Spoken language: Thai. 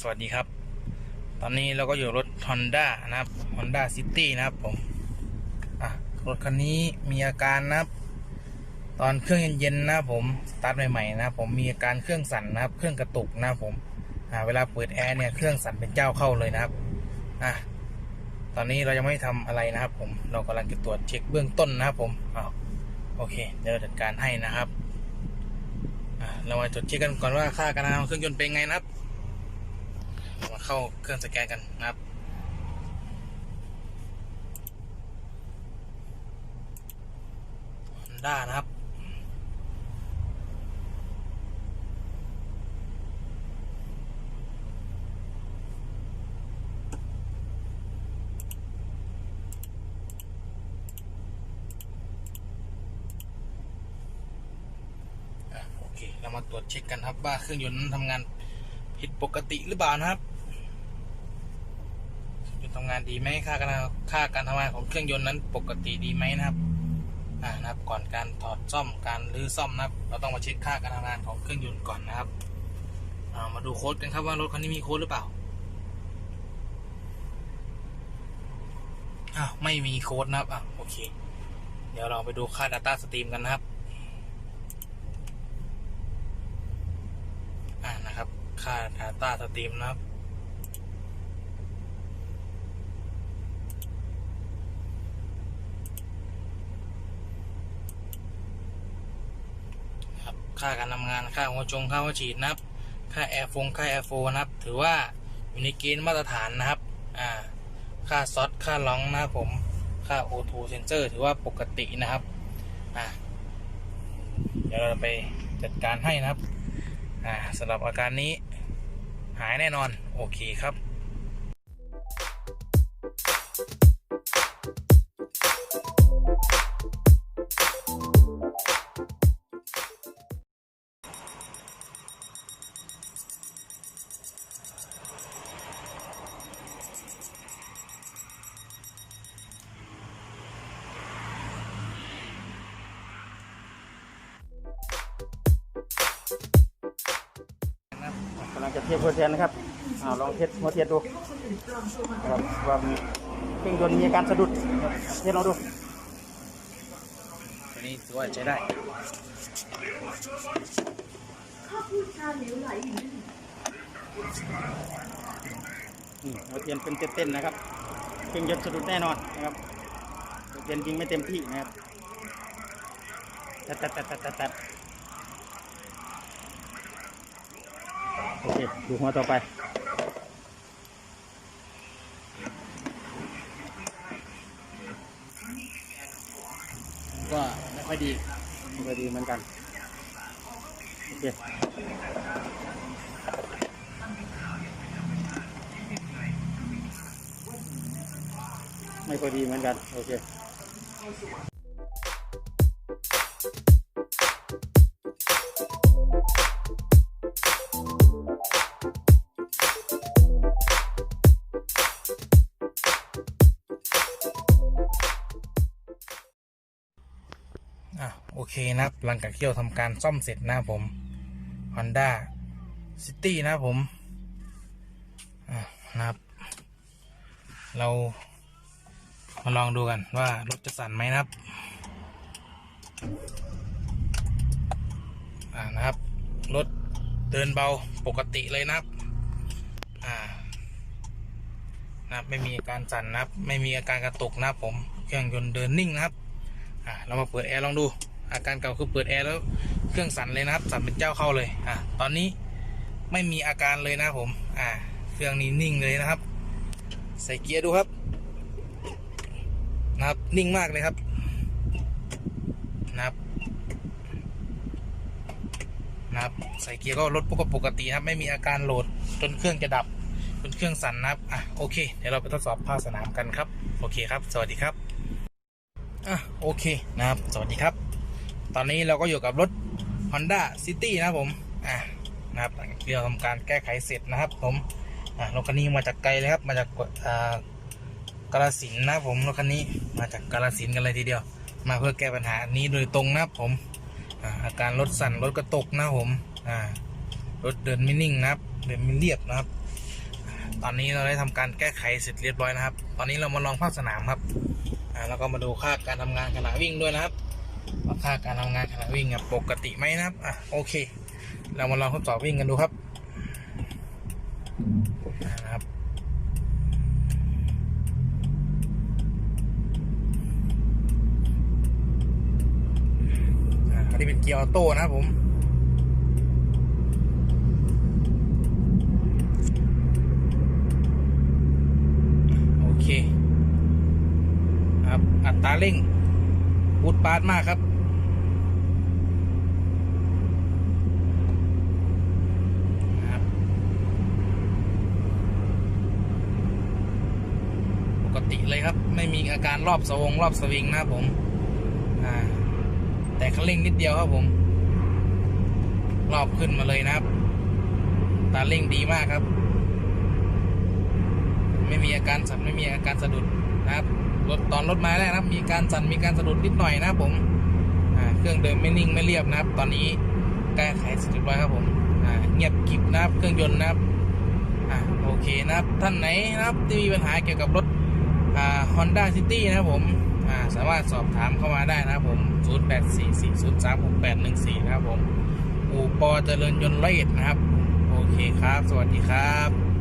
สวัสดีครับ ตอนนี้เราก็อยู่รถ Honda นะครับ Honda City นะครับผมอะรถคันนี้มีอาการนะครับ ตอนเครื่องเย็นๆนะผมสตาร์ทใหม่ๆนะผมมีอาการเครื่องสั่นนะครับ เครื่องกระตุกนะครับผมอ่าเวลาเปิดแอร์เนี่ยเครื่องสั่นเป็นเจ้าเข้าเลยนะครับอะตอนนี้เรายังไม่ทำอะไรนะครับ ผมเรากำลังจะตรวจเช็คเบื้องต้นนะครับผมอ้าวโอเคเดี๋ยวจัดการให้นะครับเรามาตรวจเช็คกันก่อนว่าค่าการทำงานของเครื่องยนต์เป็นไงนะครับ เข้าเครื่องสแกนกันนะครับ Honda นะครับอะโอเค เรามาตรวจเช็คกันครับว่าเครื่องยนต์นั้นทำงานผิดปกติหรือเปล่านะครับ ทำงานดีไหมค่าการค่าการทำงานของเครื่องยนต์นั้นปกติดีไหมนะครับอ่านะครับ ก่อนการถอดซ่อมการรื้อซ่อมนะครับ เราต้องมาเช็คค่าการทำงานของเครื่องยนต์ก่อนนะครับามาดูโค้ดกันครับว่ารถคันนี้มีโค้ดหรือเปล่าอ้าวไม่มีโค้ดนะครับอะโอเค เดี๋ยวเราไปดูค่า Data Stream กันนะครับอ่านะครับ ค่า Data Stream นะครับ ค่าการทำงานค่าหัวจงค่าหัวฉีดนะครับ ค่าแอร์ฟงค่าแอร์โฟนะครับ ถือว่าอยู่ในเกณฑ์มาตรฐานนะครับอ่าค่าซอสค่าล็องนะครับผมค่า O2 sensor ถือว่าปกตินะครับอ่าเดี๋ยวเราไปจัดการให้นะครับอ่าสำหรับอาการนี้หายแน่นอน โอเคครับ จะเทียบหัวเทียนนะครับอ้าวลองเทสหัวเทียนดูนะครับว่ามีเครื่องยนต์มีอาการสะดุดนะครับเทียนลองดูตัวนี้ถือว่าใช้ได้นี่หัวเทียนเป็นเต้นๆนะครับเครื่องยนต์สะดุดแน่นอนนะครับหัวเทียนยิงไม่เต็มที่นะครับตัดตัดตัดตัดตัดตัด โอเค ดูหัวต่อไปก็ไม่ค่อยดีก็ดีเหมือนกัน โอเคไม่ค่อยดีเหมือนกัน โอเค เคนะครับหลังจากที่เราทำการซ่อมเสร็จนะครับผม Honda City นะครับผมะนะครับ เรามาลองดูกันว่ารถจะสั่นไหมนะครับอ่านะครับ รถเดินเบาปกติเลยนะครับ อ่า นะครับไม่มีอาการสั่นนะครับ ไม่มีอาการกระตุกนะครับผม เครื่องยนต์เดินนิ่งนะครับ อะเรามาเปิดแอร์ลองดู อาการเก่าคือเปิดแอร์แล้วเครื่องสั่นเลยนะครับ สั่นเป็นเจ้าเข้าเลยอะตอนนี้ไม่มีอาการเลยนะผมอ่าเครื่องนี้นิ่งเลยนะครับ ใส่เกียร์ดูครับ นะครับนิ่งมากเลยครับนะครับนะครับใส่เกียร์ก็รถปกติครับไม่มีอาการโหลดจนเครื่องจะดับจนเครื่องสั่นนะครับอะโอเค เดี๋ยวเราไปทดสอบภาคสนามกันครับ โอเคครับ สวัสดีครับอะโอเคนะครับ สวัสดีครับ ตอนนี้เราก็อยู่กับรถ Honda City นะผมอะนะครับหลังจากที่เราทำการแก้ไขเสร็จนะครับ ผมอะรถคันนี้มาจากไกลเลยครับ มาจากอ่ากาลสินนะผมรถคันนี้มาจากกาลสินกันเลยทีเดียว มาเพื่อแก้ปัญหานี้โดยตรงนะผมอ่าการรถสั่นรถกระตกนะผมอ่ารถเดินไม่นิ่งนะครับ เดินไม่เรียบนะครับ ตอนนี้เราได้ทำการแก้ไขเสร็จเรียบร้อยนะครับ ตอนนี้เรามาลองภาคสนามครับอ่าแล้วก็มาดูค่าการทำงานขณะวิ่งด้วยนะครับ ว่าค่าการทำงานขณะวิ่งปกติไหมนะครับอะโอเค เรามาลองทดสอบวิ่งกันดูครับนะครับอ่าอันนี้เป็นเกียร์ออโต้นะครับผมโอเคครับอัตราเร่ง พูดปาดมากครับ ปกติเลยครับ ไม่มีอาการรอบสวงรอบสวิงนะครับผม แต่คันเร่งนิดเดียวครับผม รอบขึ้นมาเลยนะครับ ตาเร่งดีมากครับ ไม่มีอาการสั่นไม่มีอาการสะดุดนะครับ รถตอนรถมาแรกนะครับ มีการสั่นมีการสะดุดนิดหน่อยนะครับผมเครื่องเดิมไม่นิ่งไม่เรียบนะครับ ตอนนี้แก้ไขเสร็จเรียบร้อยครับผมเงียบกิบนะครับเครื่องยนต์นะครับโอเคนะครับท่านไหนนะครับที่มีปัญหาเกี่ยวกับรถฮอ่า Honda City นะครับผมสามารถสอบถามเข้ามาได้นะครับผม 0844036814 นะครับผม อู่ปอเจริญยนต์ร้อยเอ็ดนะครับ โอเคครับ สวัสดีครับ